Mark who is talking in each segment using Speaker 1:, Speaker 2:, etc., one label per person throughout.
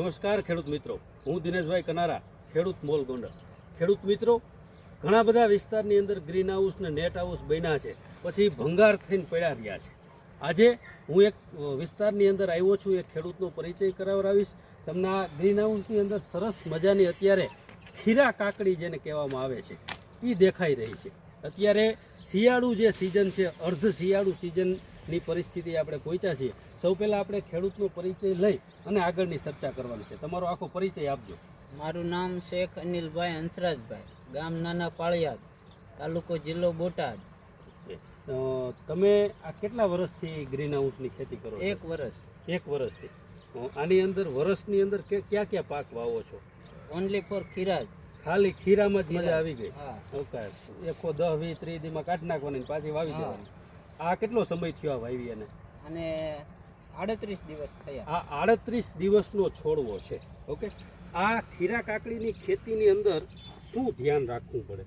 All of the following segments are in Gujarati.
Speaker 1: નમસ્કાર ખેડૂત મિત્રો. હું દિનેશભાઈ કનારા, ખેડૂત મોલ ગોંડલ. ખેડૂત મિત્રો, ઘણા બધા વિસ્તારની અંદર ગ્રીન હાઉસ ને નેટ હાઉસ બન્યા છે, પછી ભંગાર થઈને પડ્યા રહ્યા છે. આજે હું એક વિસ્તારની અંદર આવ્યો છું એક ખેડૂતનો પરિચય કરાવડાવીશ. તમને આ ગ્રીન હાઉસની અંદર સરસ મજાની અત્યારે ખીરા કાકડી જેને કહેવામાં આવે છે એ દેખાઈ રહી છે. અત્યારે શિયાળુ જે સિઝન છે, અર્ધ શિયાળુ સિઝનની પરિસ્થિતિ આપણે પહોંચ્યા છીએ. સૌ પહેલાં આપણે ખેડૂતનો પરિચય લઈ અને આગળની ચર્ચા કરવાની છે. તમારો આખો પરિચય આપજો.
Speaker 2: મારું નામ શેખ અનિલભાઈ હંસરાજભાઈ. ગામ નાના પાળિયાદ તાલુકો જિલ્લો બોટાદ.
Speaker 1: તમે આ કેટલા વર્ષથી ગ્રીન હાઉસની ખેતી કરો
Speaker 2: એક વર્ષ.
Speaker 1: એક વર્ષથી. આની અંદર વર્ષની અંદર ક્યાં ક્યાં પાક વાવો છો?
Speaker 2: ઓનલી ફોર ખીરાજ.
Speaker 1: ખાલી ખીરામાં જ મજા આવી ગઈ?
Speaker 2: હા.
Speaker 1: ઓકે. એકો દસ વીસ ત્રીસ દીમાં કાઢી નાખવાની પાછી વાવી. દેવાની. આ કેટલો સમય થયો આ વાવી અને
Speaker 2: અને આડત્રીસ દિવસ થયા.
Speaker 1: આ આડત્રીસ દિવસનો છોડવો છે ઓકે? આ ખીરા કાકડીની ખેતીની અંદર શું ધ્યાન રાખવું પડે?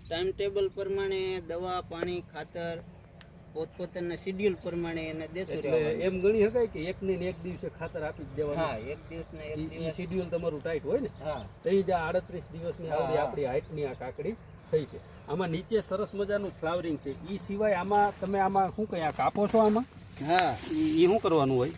Speaker 2: ટાઈમ ટેબલ પ્રમાણે દવા પાણી ખાતર પોતપોતાના શિડ્યુલ પ્રમાણે એને દેતું
Speaker 1: એટલે એમ ગણી શકાય કે એક ને એક દિવસે ખાતર આપી જ
Speaker 2: હા
Speaker 1: દેવાનું
Speaker 2: એક દિવસ ને એક દિવસ.
Speaker 1: શિડ્યુલ તમારું ટાઈટ હોય ને
Speaker 2: હા.
Speaker 1: તો જ આડત્રીસ દિવસની આવડી આપણી હાઈટની આ કાકડી થઈ છે. આમાં નીચે સરસ મજાનું ફ્લાવરિંગ છે. એ સિવાય આમાં તમે આમાં શું કહે આ કાપો છો આમાં?
Speaker 2: હા.
Speaker 1: એ શું કરવાનું હોય?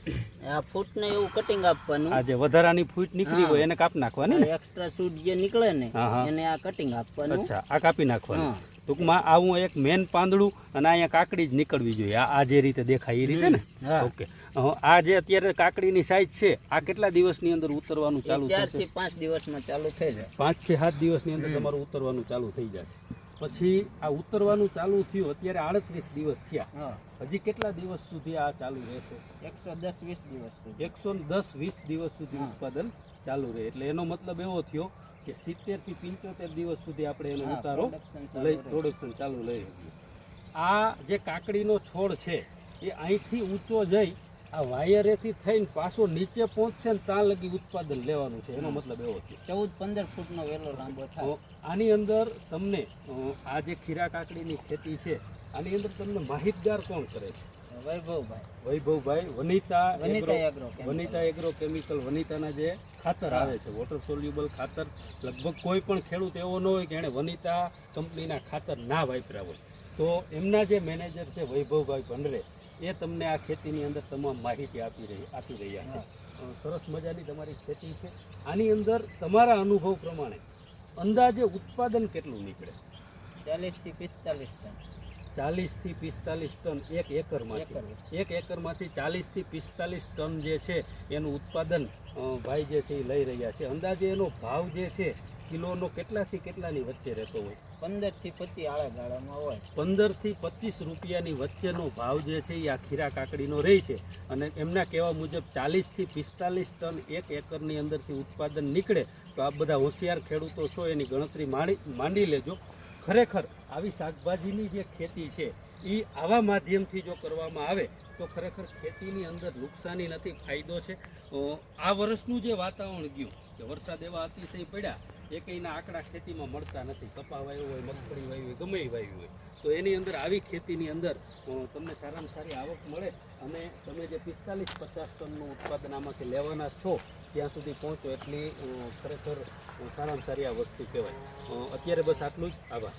Speaker 2: આ ફૂટ ને એવું કટિંગ આપવાનું.
Speaker 1: આ જે વધારાની ફૂટ નીકળી હોય એને કાપ નાખવાની
Speaker 2: એક્સ્ટ્રા સૂટ જે નીકળે ને
Speaker 1: હા, હા.
Speaker 2: એને આ કટિંગ આપવાનું.
Speaker 1: અચ્છા આ કાપી નાખવાનું.
Speaker 2: હા.
Speaker 1: ટૂંકમાં આવું એક મેન પાંદડું અને અહીંયા કાકડી જ નીકળવી જોઈએ. આ જે રીતે દેખાય એ રીતે ને? ઓકે. આ જે અત્યારે કાકડીની સાઈઝ છે આ કેટલા દિવસની અંદર ઉતરવાનું ચાલુ
Speaker 2: થાય
Speaker 1: થશે
Speaker 2: પાંચ દિવસમાં ચાલુ થઈ જાય.
Speaker 1: પાંચથી સાત દિવસની અંદર તમારું ઉતરવાનું ચાલુ થઈ જશે. પછી આ ઉતરવાનું ચાલુ થયું અત્યારે આડત્રીસ દિવસ થયા. હજી કેટલા દિવસ સુધી આ ચાલુ રહેશે?
Speaker 2: એકસો દસ વીસ દિવસ
Speaker 1: એકસો દસ વીસ દિવસ સુધી ઉત્પાદન ચાલુ રહે. એટલે એનો મતલબ એવો થયો કે સિત્તેરથી પંચોતેર દિવસ સુધી આપણે એનો ઉતારો લઈ પ્રોડક્શન ચાલુ લઈ શકીએ. આ જે કાકડીનો છોડ છે એ અહીંથી ઊંચો જઈ આ વાયરેથી થઈને પાછો નીચે પહોંચશે ને ત્યાં લગી ઉત્પાદન લેવાનું છે. એનો મતલબ એવો છે.
Speaker 2: ચૌદ પંદર ફૂટનો વેલો લાંબો થાય.
Speaker 1: આની અંદર તમને આ જે ખીરા કાકડીની ખેતી છે આની અંદર તમને માહિતગાર કોણ કરે છે?
Speaker 2: વૈભવભાઈ.
Speaker 1: વૈભવભાઈ Vanita
Speaker 2: Vanita
Speaker 1: agro-
Speaker 2: agro chemical.
Speaker 1: Vanita agro chemical વનિતાના જે ખાતર આવે છે. વોટર સોલ્યુબલ ખાતર. લગભગ કોઈ પણ ખેડૂત એવો ન હોય કે એણે વનિતા કંપનીના ખાતર ના વાપર્યા હોય. તો એમના જે મેનેજર છે વૈભવભાઈ ભંડરે એ તમને આ ખેતીની અંદર તમામ માહિતી આપી રહી આપી રહ્યા છે. સરસ મજાની તમારી ખેતી છે. આની અંદર તમારા અનુભવ પ્રમાણે અંદાજે ઉત્પાદન કેટલું નીકળે?
Speaker 2: ચાલીસથી પિસ્તાલીસ ટન.
Speaker 1: ચાલીસથી પિસ્તાલીસ ટન એક એકરમાંથી.
Speaker 2: એકર.
Speaker 1: એક એકરમાંથી ચાલીસથી પિસ્તાલીસ ટન જે છે એનું ઉત્પાદન ભાઈ જે છે એ લઈ રહ્યા છે. અંદાજે એનો ભાવ જે છે કિલોનો કેટલાથી કેટલાની વચ્ચે રહેતો હોય?
Speaker 2: પંદરથી પચીસ આળા ગાળામાં હોય.
Speaker 1: પંદરથી પચીસ રૂપિયાની વચ્ચેનો ભાવ જે છે એ આ ખીરા કાકડીનો રહે છે. અને એમના કહેવા મુજબ ચાલીસથી પિસ્તાલીસ ટન એક એકરની અંદરથી ઉત્પાદન નીકળે તો આ બધા હોશિયાર ખેડૂતો છો એની ગણતરી માંડી માંડી લેજો. ખરેખર આવી શાકભાજીની જે ખેતી છે, એ આવા માધ્યમથી જો કરવામાં આવે, તો ખરેખર ખેતીની અંદર નુકસાની નથી, ફાયદો છે. આ વર્ષનું જે વાતાવરણ ગયું, કે વરસાદ એવા અતિશય પડ્યા, એ કંઈના આંકડા ખેતીમાં મળતા નથી. કપા વાવ્યો હોય, મગફળી વાવી હોય, ગમે એ હોય. તો એની અંદર, આવી ખેતીની અંદર તમને સારામાં સારી આવક મળે અને તમે જે પિસ્તાલીસ પચાસ ટનનું ઉત્પાદન આમાંથી લેવાના છો, ત્યાં સુધી પહોંચો એટલી ખરેખર સારામાં સારી આ વસ્તુ કહેવાય. અત્યારે બસ આટલું જ. આભાર.